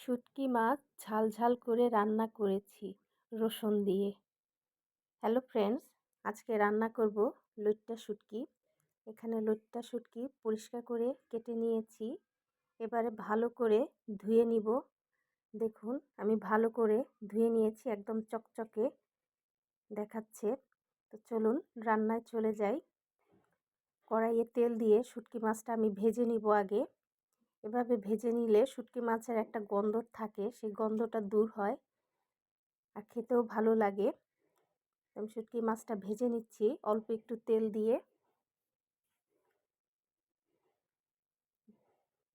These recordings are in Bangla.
শুটকি মাছ ঝাল ঝাল করে রান্না করেছি রসুন দিয়ে। হ্যালো ফ্রেন্ডস আজকে রান্না করব লইট্টা শুটকি। এখানে লইট্টা শুটকি পরিষ্কার করে কেটে নিয়েছি। এবারে ভালো করে ধুয়ে নিব। দেখুন, আমি ভালো করে ধুয়ে নিয়েছি একদম চকচকে দেখাচ্ছে। তো চলুন রান্নায় চলে যাই। কড়াইয়ে তেল দিয়ে শুটকি মাছটা আমি ভেজে নিব আগে। এভাবে ভেজে নিলে শুটকি মাছের একটা গন্ধ থাকে, সেই গন্ধটা দূর হয় আর খেতেও ভালো লাগে। আমি শুটকি মাছটা ভেজে নিচ্ছি, অল্প একটু তেল দিয়ে।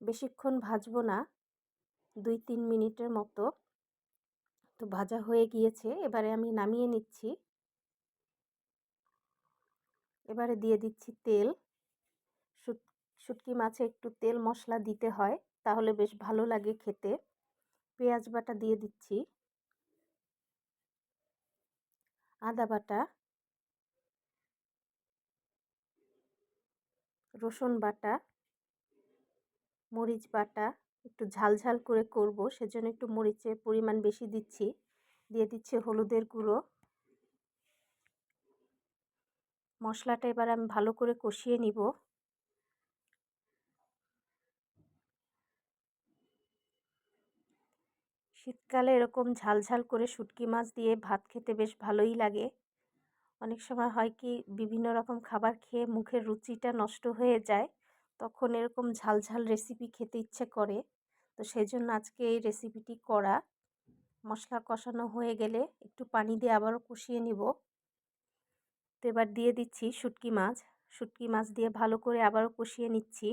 বেশিক্ষণ ভাজবো না দুই তিন মিনিটের মতো। তো ভাজা হয়ে গিয়েছে, এবারে আমি নামিয়ে নিচ্ছি। এবারে দিয়ে দিচ্ছি তেল। শুটকি মাছে একটু তেল মশলা দিতে হয়, তাহলে বেশ ভালো লাগে খেতে। পেঁয়াজ বাটা দিয়ে দিচ্ছি। আদা বাটা। রসুন বাটা। মরিচ বাটা। একটু ঝাল ঝাল করে করব, সেজন্য একটু মরিচের পরিমাণ বেশি দিচ্ছি। দিয়ে দিচ্ছি হলুদের গুঁড়ো। মশলাটা এবার আমি ভালো করে কষিয়ে নিব। শীতকালে এরকম ঝাল ঝাল করে শুটকি মাছ দিয়ে ভাত খেতে বেশ ভালোই লাগে। অনেক সময় হয় কি, বিভিন্ন রকম খাবার খেয়ে মুখের রুচিটা নষ্ট হয়ে যায়, তখন এরকম ঝাল ঝাল রেসিপি খেতে ইচ্ছে করে। তো সেই জন্য আজকে এই রেসিপিটি করা। মশলা কষানো হয়ে গেলে একটু পানি দিয়ে আবারও কষিয়ে নিব। তো এবার দিয়ে দিচ্ছি শুটকি মাছ। শুটকি মাছ দিয়ে ভালো করে আবারও কষিয়ে নিচ্ছি।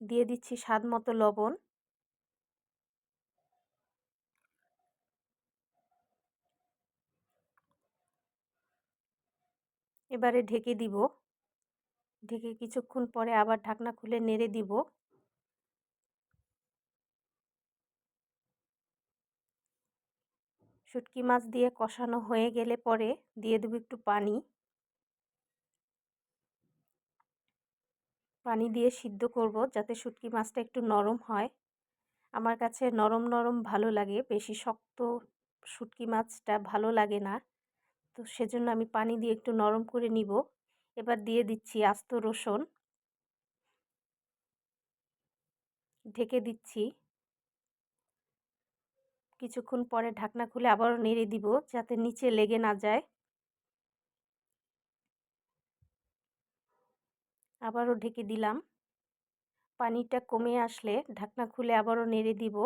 দিয়ে দিচ্ছি স্বাদ মতো লবণ। এবারে ঢেকে দিব। ঢেকে কিছুক্ষণ পরে আবার ঢাকনা খুলে নেড়ে দিব। শুটকি মাছ দিয়ে কষানো হয়ে গেলে পরে দিয়ে দেবো একটু পানি। পানি দিয়ে সিদ্ধ করব যাতে শুটকি মাছটা একটু নরম হয়। আমার কাছে নরম নরম ভালো লাগে, বেশি শক্ত শুটকি মাছটা ভালো লাগে না। তো সেজন্য আমি পানি দিয়ে একটু নরম করে নিব। এবার দিয়ে দিচ্ছি আস্ত রসুন। ঢেকে দিচ্ছি। কিছুক্ষণ পরে ঢাকনা খুলে আবারও নেড়ে দিব যাতে নিচে লেগে না যায়। আবারও ঢেকে দিলাম। পানিটা কমে আসলে ঢাকনা খুলে আবারও নেড়ে দিব।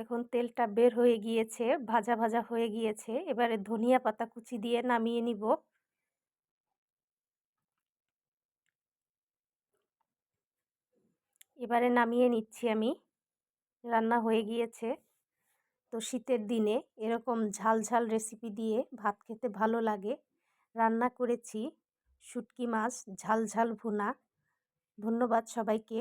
দেখুন তেলটা বের হয়ে গিয়েছে, ভাজা ভাজা হয়ে গিয়েছে। এবারে ধনিয়া পাতা কুচি দিয়ে নামিয়ে নিব। এবারে নামিয়ে নিচ্ছি আমি। রান্না হয়ে গিয়েছে। তো শীতের দিনে এরকম ঝাল ঝাল রেসিপি দিয়ে ভাত খেতে ভালো লাগে। রান্না করেছি। শুটকি মাছ, ঝাল ঝাল ভুনা। ধন্যবাদ সবাইকে।